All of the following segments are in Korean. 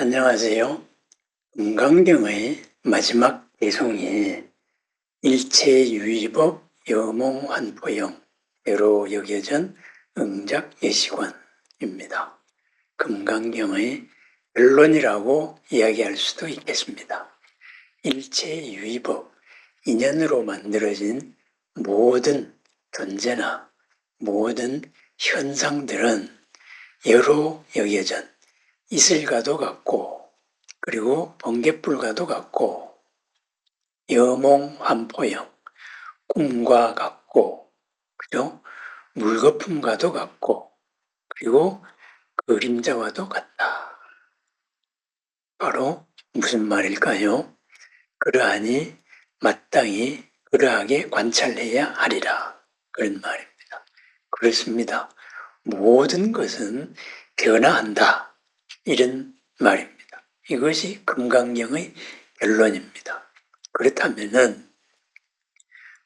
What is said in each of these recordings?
안녕하세요. 금강경의 마지막 개송이 일체유의법 여몽환포형으로 여겨진 응작예시관입니다. 금강경의 결론이라고 이야기할 수도 있겠습니다. 일체유의법, 인연으로 만들어진 모든 존재나 모든 현상들은 여로 여겨진 이슬과도 같고 그리고 번개불과도 같고 여몽환포형 꿈과 같고 그죠? 물거품과도 같고 그리고 그림자와도 같다. 바로 무슨 말일까요? 그러하니 마땅히 그러하게 관찰해야 하리라. 그런 말입니다. 그렇습니다. 모든 것은 변화한다. 이런 말입니다. 이것이 금강경의 결론입니다. 그렇다면은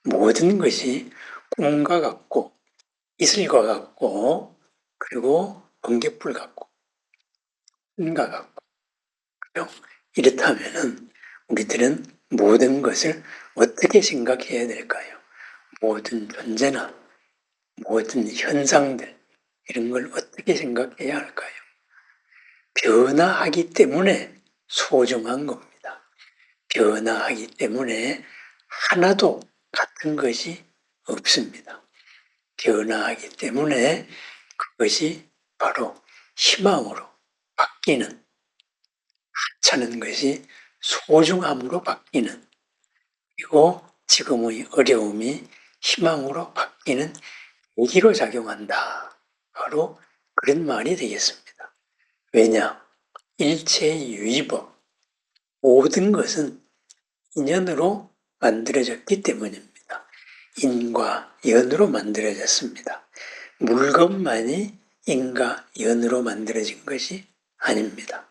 모든 것이 꿈과 같고 이슬과 같고 그리고 번개불 같고 은과 같고 그죠? 이렇다면은 우리들은 모든 것을 어떻게 생각해야 될까요? 모든 존재나 모든 현상들 이런 걸 어떻게 생각해야 할까요? 변화하기 때문에 소중한 겁니다. 변화하기 때문에 하나도 같은 것이 없습니다. 변화하기 때문에 그것이 바로 희망으로 바뀌는 하찮은 것이 소중함으로 바뀌는 그리고 지금의 어려움이 희망으로 바뀌는 계기로 작용한다. 바로 그런 말이 되겠습니다. 왜냐? 일체유의법. 모든 것은 인연으로 만들어졌기 때문입니다. 인과 연으로 만들어졌습니다. 물건만이 인과 연으로 만들어진 것이 아닙니다.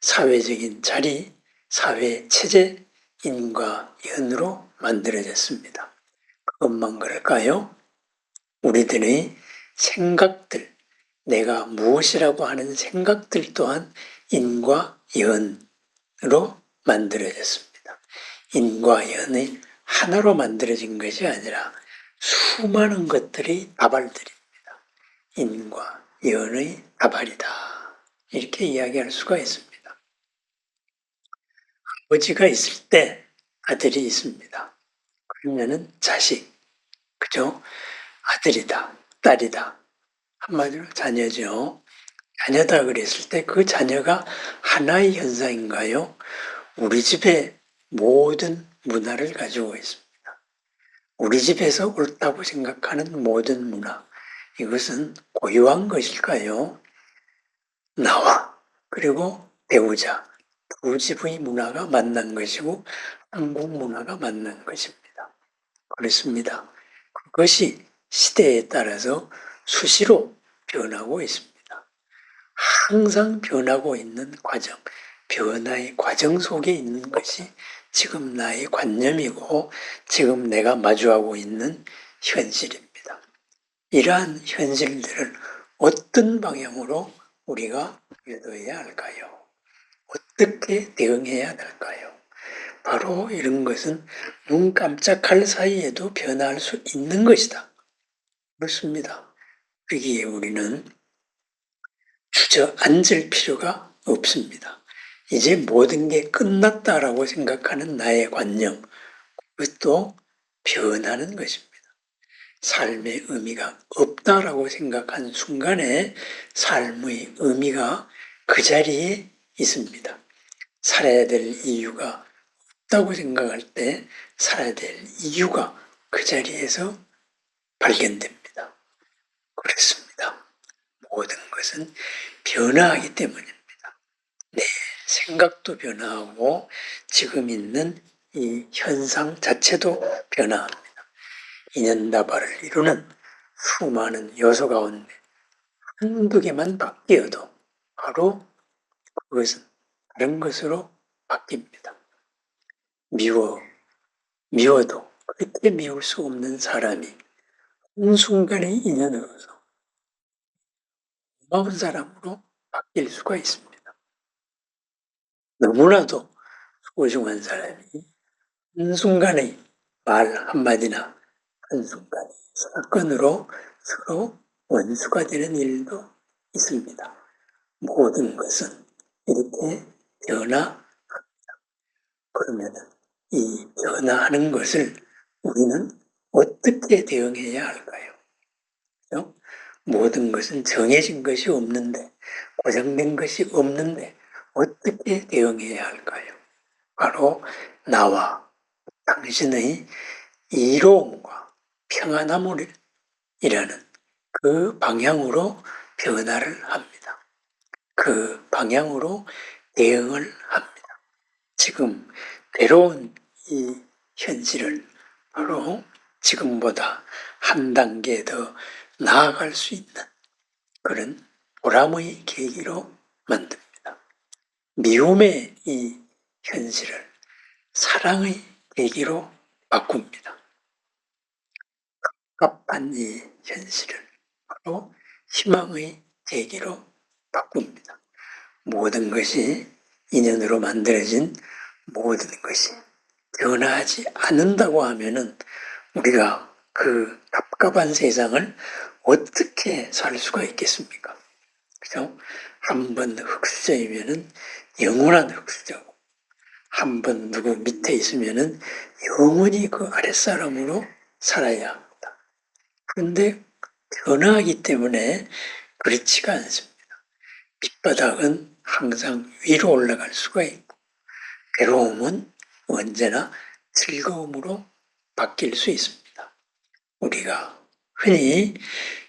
사회적인 자리, 사회 체제, 인과 연으로 만들어졌습니다. 그것만 그럴까요? 우리들의 생각들, 내가 무엇이라고 하는 생각들 또한 인과 연으로 만들어졌습니다. 인과 연이 하나로 만들어진 것이 아니라 수많은 것들이 다발들입니다. 인과 연의 다발이다. 이렇게 이야기할 수가 있습니다. 아버지가 있을 때 아들이 있습니다. 그러면은 자식, 그죠? 아들이다, 딸이다. 한마디로 자녀죠. 자녀다 그랬을 때 그 자녀가 하나의 현상인가요? 우리 집에 모든 문화를 가지고 있습니다. 우리 집에서 옳다고 생각하는 모든 문화, 이것은 고유한 것일까요? 나와, 그리고 배우자, 두 집의 문화가 만난 것이고, 한국 문화가 만난 것입니다. 그렇습니다. 그것이 시대에 따라서 수시로 변하고 있습니다. 항상 변하고 있는 과정, 변화의 과정 속에 있는 것이 지금 나의 관념이고 지금 내가 마주하고 있는 현실입니다. 이러한 현실들을 어떤 방향으로 우리가 유도해야 할까요? 어떻게 대응해야 될까요? 바로 이런 것은 눈 깜짝할 사이에도 변화할 수 있는 것이다. 그렇습니다. 여기에 우리는 주저앉을 필요가 없습니다. 이제 모든 게 끝났다라고 생각하는 나의 관념, 그것도 변하는 것입니다. 삶의 의미가 없다라고 생각한 순간에 삶의 의미가 그 자리에 있습니다. 살아야 될 이유가 없다고 생각할 때 살아야 될 이유가 그 자리에서 발견됩니다. 그렇습니다. 모든 것은 변화하기 때문입니다. 내 생각도 변화하고 지금 있는 이 현상 자체도 변화합니다. 인연다발을 이루는 수많은 요소 가운데 한두 개만 바뀌어도 바로 그것은 다른 것으로 바뀝니다. 미워, 미워도 그렇게 미울 수 없는 사람이 한순간의 인연으로서 고마운 사람으로 바뀔 수가 있습니다. 너무나도 소중한 사람이 한순간의 말 한마디나 한순간의 사건으로 서로 원수가 되는 일도 있습니다. 모든 것은 이렇게 변화합니다. 그러면 이 변화하는 것을 우리는 어떻게 대응해야 할까요? 그죠? 모든 것은 정해진 것이 없는데, 고정된 것이 없는데, 어떻게 대응해야 할까요? 바로 나와 당신의 이로움과 평안함을 이라는 그 방향으로 변화를 합니다. 그 방향으로 대응을 합니다. 지금 괴로운 이 현실을 바로 지금보다 한 단계 더 나아갈 수 있는 그런 보람의 계기로 만듭니다. 미움의 이 현실을 사랑의 계기로 바꿉니다. 갑갑한 이 현실을 바로 희망의 계기로 바꿉니다. 모든 것이 인연으로 만들어진 모든 것이 변하지 않는다고 하면은 우리가 그 갑갑한 세상을 어떻게 살 수가 있겠습니까? 그죠? 한 번 흑수저이면은 영원한 흑수저고, 한 번 누구 밑에 있으면은 영원히 그 아랫사람으로 살아야 합니다. 그런데 변화하기 때문에 그렇지가 않습니다. 밑바닥은 항상 위로 올라갈 수가 있고, 괴로움은 언제나 즐거움으로 바뀔 수 있습니다. 우리가 흔히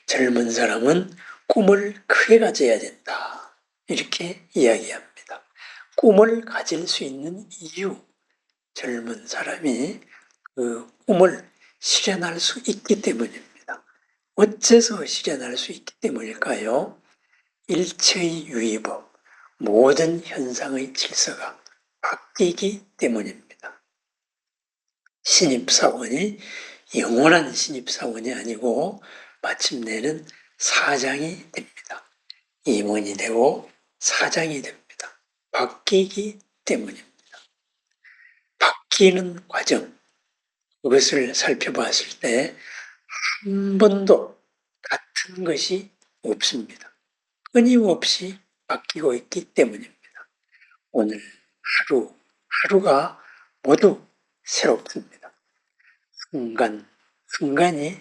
젊은 사람은 꿈을 크게 가져야 된다. 이렇게 이야기합니다. 꿈을 가질 수 있는 이유, 젊은 사람이 그 꿈을 실현할 수 있기 때문입니다. 어째서 실현할 수 있기 때문일까요? 일체의 유의법, 모든 현상의 질서가 바뀌기 때문입니다. 신입사원이 영원한 신입사원이 아니고 마침내는 사장이 됩니다. 임원이 되고 사장이 됩니다. 바뀌기 때문입니다. 바뀌는 과정, 그것을 살펴봤을 때 한 번도 같은 것이 없습니다. 끊임없이 바뀌고 있기 때문입니다. 오늘 하루, 하루가 모두 새롭습니다. 순간, 순간이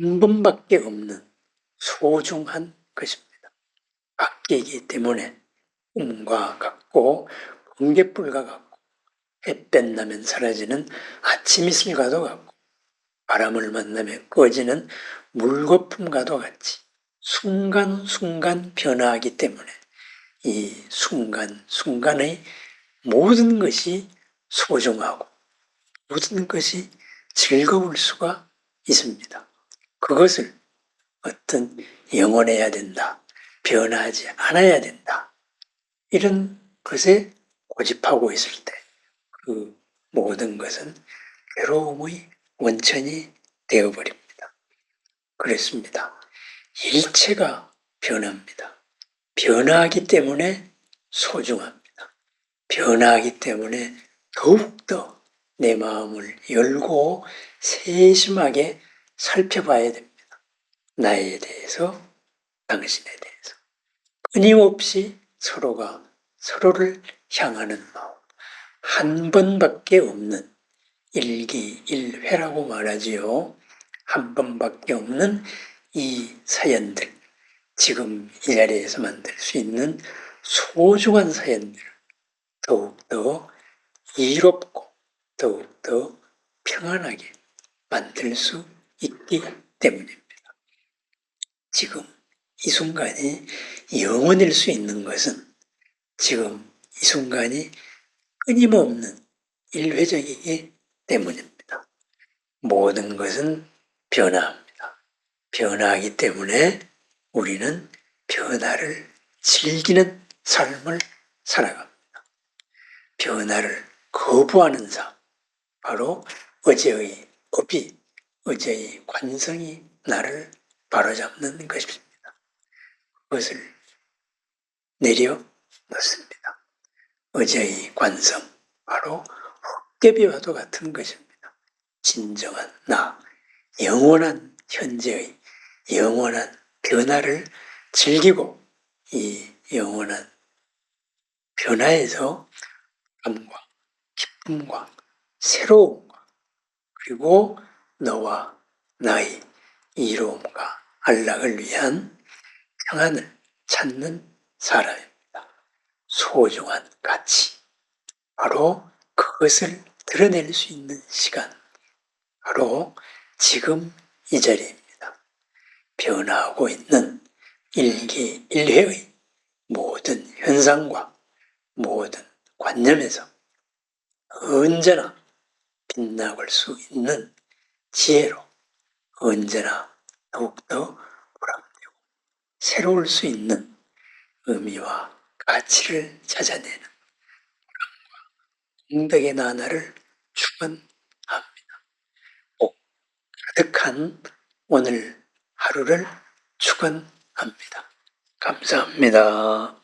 한 번밖에 없는 소중한 것입니다. 바뀌기 때문에 꿈과 같고 번개불과 같고 햇볕 나면 사라지는 아침 이슬과도 같고 바람을 만나면 꺼지는 물거품과도 같이 순간순간 변화하기 때문에 이 순간순간의 모든 것이 소중하고 모든 것이 즐거울 수가 있습니다. 그것을 어떤 영원해야 된다. 변하지 않아야 된다. 이런 것에 고집하고 있을 때 그 모든 것은 괴로움의 원천이 되어버립니다. 그렇습니다. 일체가 변합니다. 변화하기 때문에 소중합니다. 변화하기 때문에 더욱더 내 마음을 열고 세심하게 살펴봐야 됩니다. 나에 대해서, 당신에 대해서. 끊임없이 서로가 서로를 향하는 마음. 한 번밖에 없는 일기일회라고 말하지요. 한 번밖에 없는 이 사연들. 지금 이 자리에서 만들 수 있는 소중한 사연들을 더욱더 이롭고 더욱더 평안하게 만들 수 있기 때문입니다. 지금 이 순간이 영원일 수 있는 것은 지금 이 순간이 끊임없는 일회적이기 때문입니다. 모든 것은 변화합니다. 변화하기 때문에 우리는 변화를 즐기는 삶을 살아갑니다. 변화를 거부하는 삶, 바로 어제의 업이, 어제의 관성이 나를 바로잡는 것입니다. 그것을 내려 놓습니다. 의자의 관성, 바로 헛개비와도 같은 것입니다. 진정한 나, 영원한 현재의 영원한 변화를 즐기고 이 영원한 변화에서 감과 기쁨과 새로움과 그리고 너와 나의 이로움과 안락을 위한 평안을 찾는 사람입니다. 소중한 가치. 바로 그것을 드러낼 수 있는 시간. 바로 지금 이 자리입니다. 변화하고 있는 일기일회의 모든 현상과 모든 관념에서 언제나 빛나올 수 있는 지혜로 언제나 더욱더 보람되고 새로울 수 있는 의미와 가치를 찾아내는 보람과 공덕의 나날을 축원합니다. 복 가득한 오늘 하루를 축원합니다. 감사합니다.